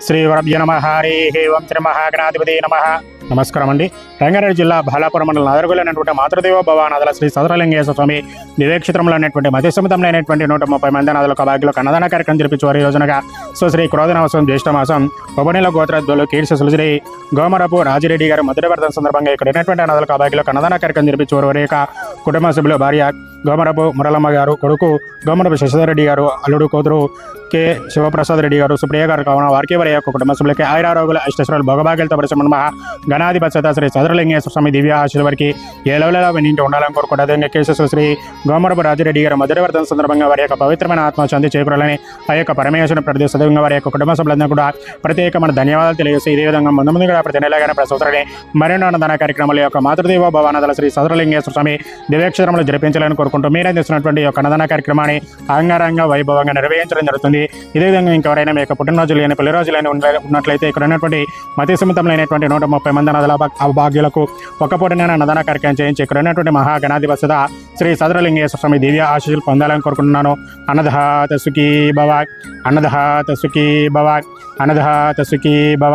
శ్రీ గురభ్య నమ హరే ఓం శ్రీ మహాగణాధిపతి నమ. నమస్కారం అండి రంగారెడ్డి జిల్లా బాలాపురం మండలం నాదరగులు మాతృదేవ భవానాథుల శ్రీ సదరలింగేశ్వర స్వామి దివ్యక్షేత్రంలో అనేటువంటి మధ్యసముద్రంలో నూట ముప్పై మంది నాదులకు భాగ్యులు అన్నదాన కార్యక్రమం జరిపించేవారు ఈ రోజునగా సో శ్రీ క్రోధనవసం జ్యేష్ఠమాసం ఉపనీల గోత్రద్దులు కీర్షసులు శ్రీ గోమరపు రాజిరెడ్డి గారు మధురవర్ధన సందర్భంగా ఇక్కడ ఉన్నటువంటి అనాథలకు భాగ్యులకు అన్నదాన కార్యక్రమం జరిపించేవారు వారి యొక్క కుటుంబ సభ్యులు భార్య గోమరపు మురళమ్మ గారు కొడుకు గోమరపు శశిధర్ రెడ్డి గారు అల్లుడు కూతురు కె శివప్రసాద్ రెడ్డి గారు సుప్రియ గారు కావున వారికి వారి యొక్క కుటుంబ సభ్యులకి ఆయురారోగుల అష్టశ్వరాలు భోగభాగ్యాలతో పరిశ్రమ మహా గణాధిపత శ్రీ సదరలింగేశ్వర స్వామి దివ్య ఆశీర్వాద వారికి ఏ లెవెల్లో వినింటి ఉండాలని కోరుకుంటే అదేవిధంగా కేశవ శ్రీ గోమరపు రాజిరెడ్డి గారు మధురవర్ధన సందర్భంగా వారి యొక్క పవిత్రమైన ఆత్మ చంది చేకూరాలని ఆ యొక్క పరమేశ్వరుని ప్రదేశ వారి యొక్క కుటుంబ సభ్యులందరూ కూడా ప్రత్యేకమైన ధన్యవాదాలు తెలియజేసి ఇదే విధంగా ముందు ముందుగా ప్రతి నెలగానే ప్రతి సంవత్సరాన్ని మరెన్నో అన్నదాన కార్యక్రమాల యొక్క మాతృదేవ భవానాథల శ్రీ సదరలింగేశ్వర స్వామి దివ్యక్షేత్రంలో జరిపించాలని కోరుకుంటూ మీరే చేస్తున్నటువంటి యొక్క అన్నదాన కార్యక్రమాన్ని అంగరంగ వైభవంగా నిర్వహించడం జరుగుతుంది. ఇదే విధంగా ఇంకెవరైనా మీ యొక్క పుట్టినరోజులు లేని పెళ్ళి రోజులు లేని ఉన్నట్లయితే ఇక్కడ ఉన్నటువంటి మతి సుమితమైనటువంటి నూట ముప్పై మంది అన్నదాల భాగ్యులకు ఒక పూటనే అన్నదాన కార్యక్రమం చేయించి ఇక్కడ ఉన్నటువంటి మహాగణాధిపత శ్రీ సదరలింగేశ్వర స్వామి దివ్య ఆశీస్సులు పొందాలని కోరుకుంటున్నాను. అన్నదహాత సుఖీ భవ అన్నదహాత సుఖీ భవ అన్నదహాత సుఖీ భవ.